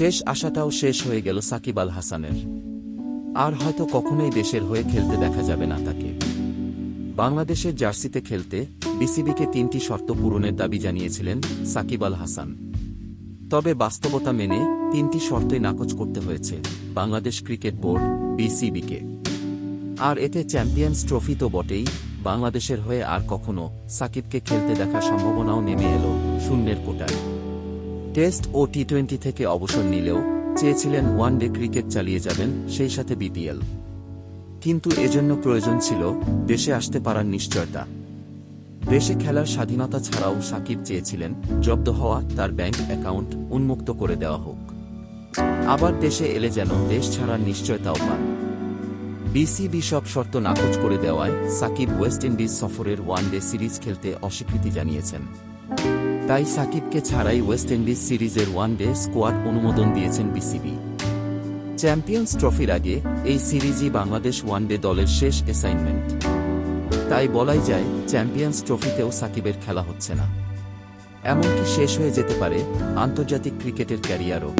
শেষ আশাটাও শেষ হয়ে গেল সাকিব আল হাসানের। আর হয়তো কখনোই দেশের হয়ে খেলতে দেখা যাবে না তাকে। বাংলাদেশের জার্সিতে খেলতে বিসিবিকে তিনটি শর্ত পূরণের দাবি জানিয়েছিলেন সাকিব আল হাসান। তবে বাস্তবতা মেনে তিনটি শর্তই নাকচ করতে হয়েছে বাংলাদেশ ক্রিকেট বোর্ড বিসিবিকে। আর এতে চ্যাম্পিয়ন্স ট্রফি তো বটেই, বাংলাদেশের হয়ে আর কখনো সাকিবকে খেলতে দেখার সম্ভাবনাও নেমে এলো শূন্যের কোটায়। টেস্ট ও টি টোয়েন্টি থেকে অবসর নিলেও চেয়েছিলেন ওয়ান ডে ক্রিকেট চালিয়ে যাবেন সেই সাথে বিপিএল। কিন্তু এজন্য প্রয়োজন ছিল দেশে আসতে পারার নিশ্চয়তা। দেশে খেলার স্বাধীনতা ছাড়াও সাকিব চেয়েছিলেন জব্দ হওয়া তার ব্যাংক অ্যাকাউন্ট উন্মুক্ত করে দেওয়া হোক। আবার দেশে এলে যেন দেশ ছাড়ার নিশ্চয়তাও পান। বিসিবি সব শর্ত নাকচ করে দেওয়ায় সাকিব ওয়েস্ট ইন্ডিজ সফরের ওয়ান ডে সিরিজ খেলতে অস্বীকৃতি জানিয়েছেন। তাই সাকিবকে ছাড়াই ওয়েস্ট ইন্ডিজ সিরিজের ওয়ান ডে স্কোয়াড অনুমোদন দিয়েছেন বিসিবি। চ্যাম্পিয়ন্স ট্রফির আগে এই সিরিজই বাংলাদেশ ওয়ান ডে দলের শেষ অ্যাসাইনমেন্ট তাই বলাই যায়, চ্যাম্পিয়ন্স ট্রফিতেও সাকিবের খেলা হচ্ছে না। এমনকি শেষ হয়ে যেতে পারে আন্তর্জাতিক ক্রিকেটের ক্যারিয়ারও।